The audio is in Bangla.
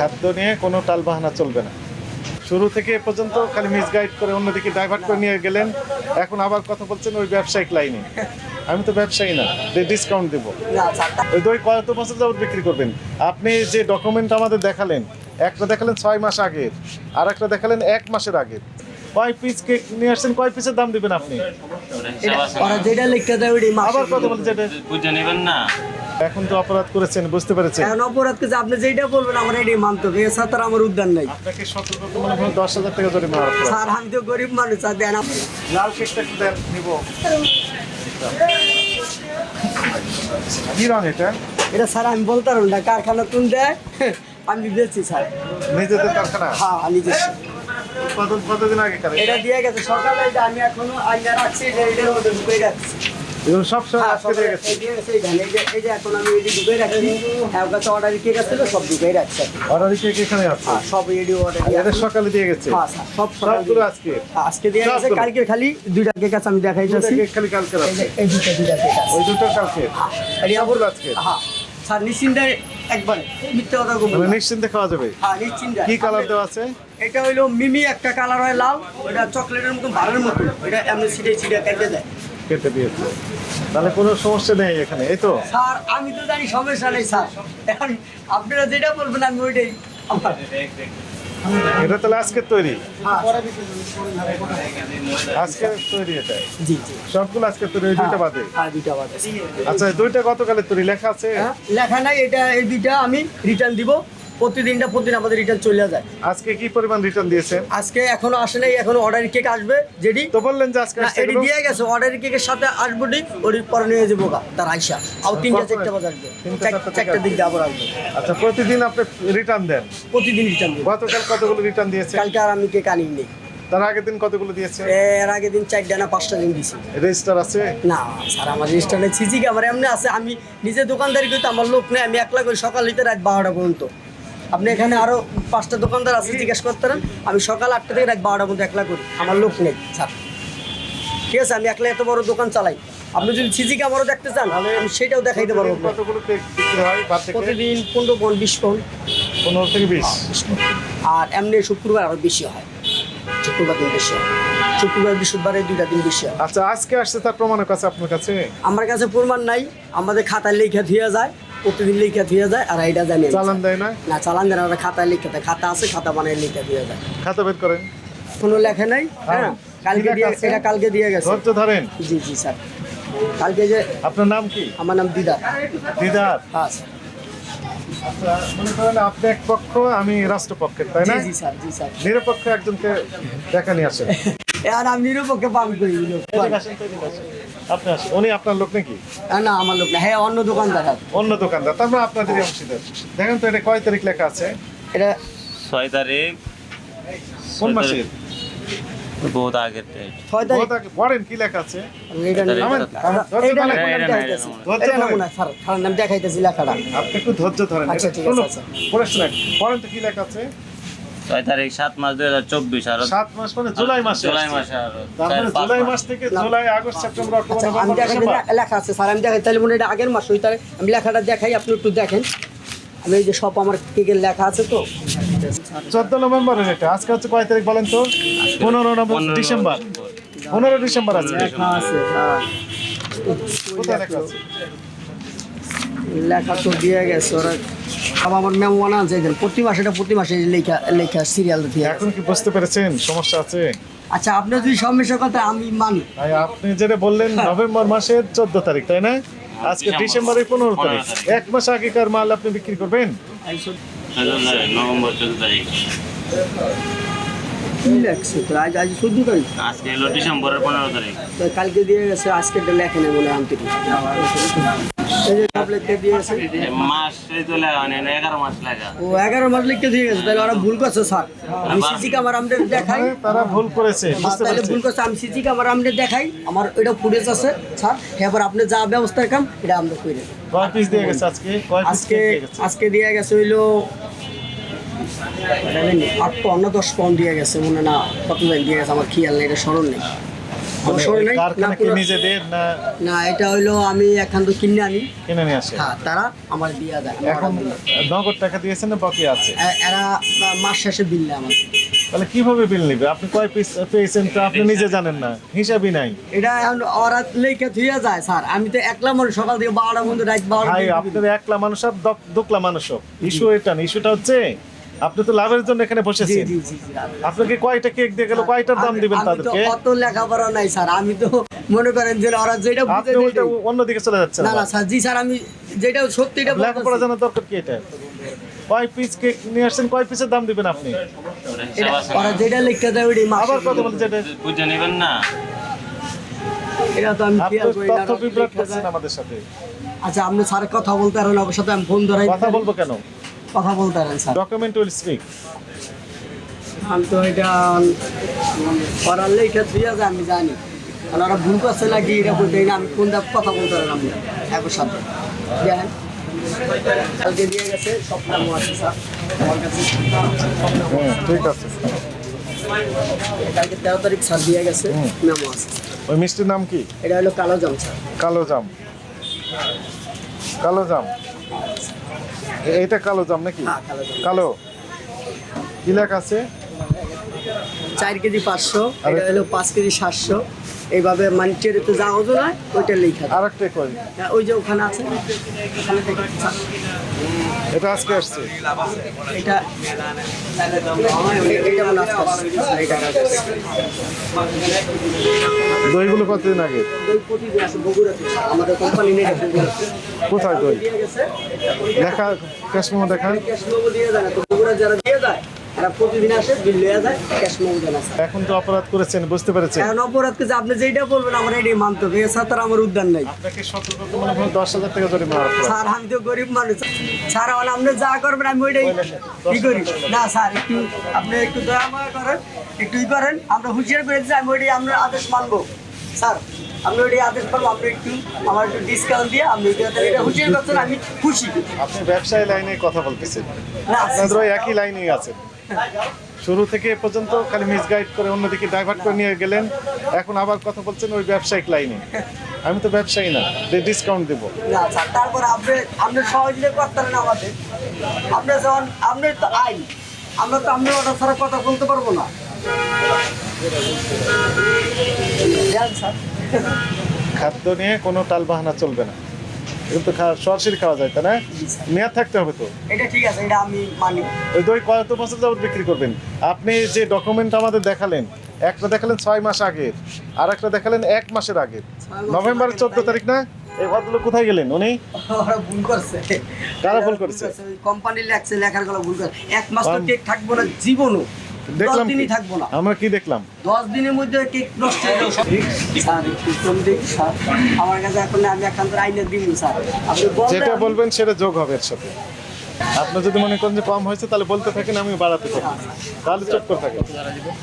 খাদ্য নিয়ে কোনো টালবাহানা চলবে না। শুরু থেকে এ পর্যন্ত খালি মিসগাইড করে অন্যদিকে ডাইভার্ট করে নিয়ে গেলেন। এখন আবার কথা বলছেন ওই ব্যবসায়িক লাইনে আমি তো ব্যবসায়ী না ডিসকাউন্ট দেবো। ওই দই কত বছর যাবত বিক্রি করবেন। আপনি যে ডকুমেন্ট আমাদের দেখালেন একটা দেখালেন ছয় মাস আগের আর একটা দেখালেন এক মাসের আগের। কয় পিস কেক নিয়ে আসছেন কয় পিসের দাম দিবেন আপনি? আবার কথা বলছেন। যেটা বুঝে নেবেন না। এখন তো অপরাধ করেছেন বুঝতে পেরেছেন? এখন অপরাধ কিছু আপনি যেটা বলবেন আমার এটাই মানতে হবে। এছাড়া তার আমার উদ্যান নাই। আপনাকে সতর্ক মনে হয় দশ হাজার টাকা জরিমানা। স্যার আমি তো গরিব মানুষ আর দেন লাল কেকটা একটু দেন নিব। কি রং এটা? এটা স্যার আমি বলতে পারব না। কারখানা তুন দেয়? আমি বেচছি স্যার। নিজেদের কারখানা? হ্যাঁ নিজস্ব উৎপাদন কতদিন আগে করে এটা দিয়ে গেছে সকালে এটা আমি এখনও আইনা রাখছি এটা এটার মধ্যে ঢুকে রাখছি। এগুলো সব সময় হ্যাঁ, আজকে দিয়ে গেছে। এই যে- এখন আমি ঢুকে রাখছি হ্যাঁ ওর অর্ডার কে গেছে সব ঢুকে রাখছে। অর্ডার কেক এখানে আছে? হ্যাঁ সব এডি অর্ডার এটা সকালে দিয়ে গেছে। হ্যাঁ সব সবগুলো আজকে। আজকে দিয়ে গেছে কালকে খালি দুইটা কেক আছে আমি দেখাই যাচ্ছি খালি কালকে আছে এই দুইটা দুইটা কেক আছে। ওই দুটো কালকে। আজকে। হ্যাঁ স্যার নিশ্চিন্তে একবারে মিথ্যে কথা বলব মানে নিশ্চিন্তে খাওয়া যাবে। হ্যাঁ নিশ্চিন্তে। কি কালার দেওয়া আছে? এটা হইল মিমি একটা কালার হয় লাল ওটা চকলেটের মতো বারের মতো এটা এমনি ছিটে ছিটে কেটে দেয়। কেটে দিয়েছে তাহলে কোনো সমস্যা নেই এখানে এই তো? স্যার আমি তো জানি সমস্যা নেই স্যার। এখন আপনারা যেটা বলবেন আমি ওইটাই এটা তাহলে আজকের তৈরি? হ্যাঁ আজকের তৈরি এটা? জি জি। সবগুলো আজকের তৈরি ওই দুইটা বাদে? হ্যাঁ দুইটা বাজে আচ্ছা দুইটা গতকালের তৈরি? লেখা আছে? হ্যাঁ, লেখা নাই এটা এই দুইটা আমি রিটার্ন দিব। প্রতিদিনটা প্রতিদিন আমাদের রিটার্ন চলে যায়। আজকে কি পরিমাণ রিটার্ন দিয়েছেন আজকে এখনও আসে নাই এখনও অর্ডার কেক আসবে যেটি তো বললেন যে আজকে না এটি দিয়ে গেছে অর্ডার কেকের সাথে আসব ঠিক ওর পরে নিয়ে যাব গা তার আইসা। আর তিনটা চারটা বাজে আসবে। চারটা চারটার দিক দিয়ে আবার আসবে। আচ্ছা প্রতিদিন আপনি রিটার্ন দেন? প্রতিদিন রিটার্ন দিব। গতকাল কতগুলো রিটার্ন দিয়েছে? কালকে আর আমি কেক আনি নেই তার আগের দিন কতগুলো দিয়েছে? এর আগের দিন চারটা না পাঁচটা দিন দিছি। রেজিস্টার আছে? না স্যার আমার রেজিস্টারে সিসি ক্যামেরা এমনি আছে আমি নিজে দোকানদারি করতে আমার লোক নেই আমি একলা করি সকাল হইতে রাত বারোটা পর্যন্ত। আপনি এখানে আরও পাঁচটা দোকানদার আছে জিজ্ঞেস করতে পারেন। আমি সকাল আটটা থেকে রাত বারোটার মধ্যে একলা করি আমার লোক নেই। স্যার। ঠিক আছে আমি একলা এত বড় দোকান চালাই। আপনি যদি সিসি ক্যামেরা দেখতে চান আমি সেটাও দেখাইতে পারব প্রতিদিন হয় পনেরো পন বিশ পন পনেরো থেকে বিশ? আর এমনি শুক্রবার আরও বেশি হয়। শুক্রবার দিন বেশি হয়। শুক্রবার বৃহস্পতিবার এই দুইটা দিন বেশি হয়। আচ্ছা আজকে আসছে তার প্রমাণের কাছে আপনার কাছে? আমার কাছে প্রমাণ নাই আমাদের খাতায় লেখা ধুয়ে যায়। প্রতিদিন লেখা ধুয়ে যায় আর এইটা জানি চালান দেয় না? না চালান দেন আমরা খাতায় লিখে দেয়। খাতা আছে খাতা বানিয়ে লিখে দিয়ে যায়। খাতা বের করেন? কোনো লেখা নাই? হ্যাঁ। হ্যাঁ। কালকে দিয়ে? এটা কালকে দিয়ে গেছে। ধৈর্য ধরেন। জি জি স্যার। কালকে যে আপনার নাম কি? আমার নাম দিদা দিদার? হ্যাঁ স্যার। আচ্ছা মনে করেন আপনি এক পক্ষ আমি রাষ্ট্রপক্ষের তাই না? জি স্যার জি স্যার। নিরপেক্ষ একজনকে দেখা নিয়ে আসেন। আর আমি নিরূপক্ষে পাম করি লোক। এদিকে আসেন তো, এদিকে আসেন। আপনি আসেন। উনি আপনার লোক নাকি? না আমার লোক না। হ্যাঁ অন্য দোকানদার অন্য দোকানদার। তারপর আপনাদেরই অংশীদার। দেখেন তো এটা কয় তারিখ লেখা আছে? এটা ছয় তারিখ। কোন মাসের? বহুত আগের ছয় তারিখ। বহুত কি লেখা আছে? এটা তারিখ। আমার- ধৈর্য ধরেন। নাম এটা না, দেখাইতেছি। লেখাটা। আপনি একটু ধৈর্য ধরেন। আচ্ছা, ঠিক আছে, শুনুন, আচ্ছা। পড়েন তো কি লেখা আছে? ছয় তারিখ সাত মাস দুই হাজার চব্বিশ আর। সাত মাস মানে জুলাই মাসে জুলাই। মাসে আর। পাঁচ জুলাই মাস। থেকে জুলাই আগস্ট সেপ্টেম্বর অক্টোবর আচ্ছা আমি নভেম্বর দেখাই ডিসেম্বর লে- লেখা আছে স্যার আমি দেখাই তাহলে মনে হয় এটা আগের মাস ওই তাহলে আমি লেখাটা দেখাই আপনি একটু দেখেন। আমি এই যে সব আমার কেকের লেখা আছে তো। চোদ্দ নভেম্বরের এটা। আজকে হচ্ছে কয় তারিখ বলেন তো? পনেরো নভেম্বর ডিসেম্বর। পনেরো ডিসেম্বর আছে হ্যাঁ। কোথায় লেখা আছে? লেখা তো দিয়ে গেছে ওরা। আমার মেমোয়ানা আছে এদের। প্রতি মাসে প্রতি মাসে লেখা লেখা সিরিয়াল দিয়ে এখন কি বুঝতে পেরেছেন? সমস্যা আছে? আচ্ছা আপনার যদি সমস্যার কথা আমি মানি। আপনি যেটা বললেন নভেম্বর মাসের চোদ্দ তারিখ তাই না? আজকে ডিসেম্বরের পনেরো তারিখ। তারিখ। এক মাস আগেকার মাল আপনি বিক্রি করবেন? নভেম্বর চোদ্দ তারিখ। কি লেখছে তো আজ আজ চোদ্দ তারিখ। আজকে হলো ডিসেম্বরের পনেরো তারিখ। কালকে দিয়ে গেছে আজকে লেখে নেই মনে হয় আনতে এগারো মাস লেখা। ও এগারো মাস লিখতে দিয়ে গেছে তাহলে ওরা ভুল করছে স্যার। আমি সিসি ক্যামেরা আমাদের দেখাই। হ্যাঁ, তারা ভুল করেছে হ্যাঁ, তাহলে ভুল করছে আমি সিসি ক্যামেরা আমাদের দেখাই। আমার এটা ফুটেজ আছে স্যার। এবার আপনি যা ব্যবস্থা কাম এটা আমরা করে আজকে? আজকে দিয়ে গেছে? আজকে দিয়ে গেছে হইল? আট পাউন্ড না দশ পাউন্ড দিয়ে গেছে মনে না কত দিয়ে গেছে আমার খেয়াল নেই এটা স্মরণ নেই। মানে না, এটা হইল আমি এখান তো কিনে আনি। কিনে নিয়ে আসে। হ্যাঁ তারা আমার দিয়ে দেয়। এখন নগদ টাকা দিয়েছেন না বাকি আছে? এরা মাস শেষে বিল নেয় আমার তাহলে কীভাবে বিল নিবে? আপনি কয় পিস পেয়েছেন তো আপনি নিজে জানেন না হিসাবই নাই। এটা এখন লেখে যায় স্যার। আমি তো একলা মানুষ সকাল থেকে বারোটা পর্যন্ত রাত বারোটা ভাই আপনার একলা মানুষ আর দক- দুকলা মানুষ। ইস্যু এটা ইস্যুটা হচ্ছে আপনি তো লাভের জন্য এখানে বসেছেন। জি জি জি। আপনাকে কয়টা কেক দিয়ে গেল? কয়টার দাম দিবেন তাদেরকে? অত লেখাপড়া নাই স্যার। আমি তো মনে করেন যে ওরা যেটা বুঝে আপনি উল্টা দেয়- অন্যদিকে চলে যাচ্ছেন না না স্যার জি স্যার আমি যেটা সত্যিটা লেখাপড়া। জানার দরকার কি এটা? কয় পিস কেক নিয়ে আসছেন? কয় পিসের দাম দিবেন আপনি? ওরা যেটা লিখতে দেয় ওইটাই মাস। আবার কথা বলছে এটা বুঝে নেবেন না। এটা তো আমি আপনি খেয়াল করি না, তথ্য বিভ্রাট করছেন আমাদের সাথে। আচ্ছা আপনি স্যার কথা বলতে পারেন ওর সাথে আমি ফোন ধরাই কথা বলব কেন? কথা বলতে পারেন স্যার। ডকুমেন্ট উইল স্পিক আমি তো এটা ওরা লেখা দিয়ে আমি জানি। আর ওরা ভুল করছে নাকি এটা বলতে না আমি কোন দাপ কথা বলতে পারেন আমি একর সাথে। দেখেন কালকে দিয়ে গেছে সব নামও আছে স্যার। আমার কাছে হ্যাঁ ঠিক আছে কালকে তেরো তারিখ স্যার দিয়ে গেছে মেমো আছে ওই মিষ্টির নাম কি? এটা হলো কালো জাম স্যার। কালো জাম। কালো জাম। এ- এইটা কালো জাম নাকি? হ্যাঁ কালো কি লেখা আছে? চার কেজি পাঁচশো এটা হলো পাঁচ কেজি সাতশো। এইভাবে মানুষের তো যা ওজন হয় ওইটা লেখা। আর একটা কই? হ্যাঁ, ওই যে ওখানে আছে। ওখানে এটা আজকে আসছে। এটা। দইগুলো কতদিন আগে? কোথায় দই? দেখা কাশ্মীর ক্যাশমো দেখান যারা এরা প্রতিদিন আসে বিল দেওয়া যায় ক্যাশ মেমো দেয় এখন তো অপরাধ করেছেন বুঝতে পেরেছেন। এখন অপরাধকে যে আপনি যেটা বলবেন আমার এটাই মানতে হবে। এছাড়া তার আমার উদ্যান নাই। আপনাকে সতর্ক মনে হয় দশ হাজার টাকা জরিমানা স্যার আমি তো গরিব মানুষ। স্যার আমার আপনি যা করবেন আমি ওইটাই কি করি। না স্যার একটু আপনি একটু দয়া মায়া করেন একটু ই করেন। আমরা হুঁশিয়ার করে দিচ্ছি আমি ওইটাই আপনার আদেশ মানবো। স্যার আপনি ওইটাই আদেশ মানবো আপনি একটু আমার একটু ডিসকাউন্ট দিয়ে আপনি এটা হুঁশিয়ার করছেন আমি খুশি। আপনি ব্যবসায় লাইনে কথা বলতেছেন। না আপনাদের ওই একই লাইনেই আছেন। শুরু থেকে পর্যন্ত খালি মিসগাইড করে অন্যদিকে ডাইভার্ট করে নিয়ে গেলেন। এখন আবার কথা বলছেন ওই ব্যবসায়িক লাইনে আমি তো ব্যবসায়ী না ডিসকাউন্ট দেবো। না স্যার তারপরে আপনি আপনি সহযোগিতা করতেন আমাদের। আপনি যেমন আপনার তো আইন আমরা তো আপনার অর্ডার ছাড়া কথা বলতে পারব না। খাদ্য নিয়ে কোনো টাল বাহানা চলবে না। কিন্তু খা- সরাসরি খাওয়া যায় তাই না? মেয়াদ থাকতে হবে তো। এটা ঠিক আছে এটা আমি মানি। ওই দই কত বছর যাবত বিক্রি করবেন। আপনি যে ডকুমেন্ট আমাদের দেখালেন একটা দেখালেন ছয় মাস আগের আর একটা দেখালেন এক মাসের আগের। নভেম্বরের চোদ্দ তারিখ। না? এই ভদ্রলোক কোথায় গেলেন উনি? ভুল করছে। কারা ভুল করেছে? কোম্পানি লেখছে লেখারগুলো ভুল করছে। এক মাস তো কেক থাকব না জীবনও। দেখলাম দিনই থাকব না। আমরা কি দেখলাম? দশ দিনের মধ্যে কেক নষ্ট হয়ে যাবে স্যার একটু কম দেখি স্যার। আমার কাছে এখন আমি একান্ত আইনে দিব স্যার। আপনি যেটা বলবেন সেটা যোগ হবে এর সাথে আপনি যদি মনে করেন যে কম হয়েছে তাহলে বলতে থাকেন আমি বাড়াতে থাকি। তাহলে চুপ করে থাকেন।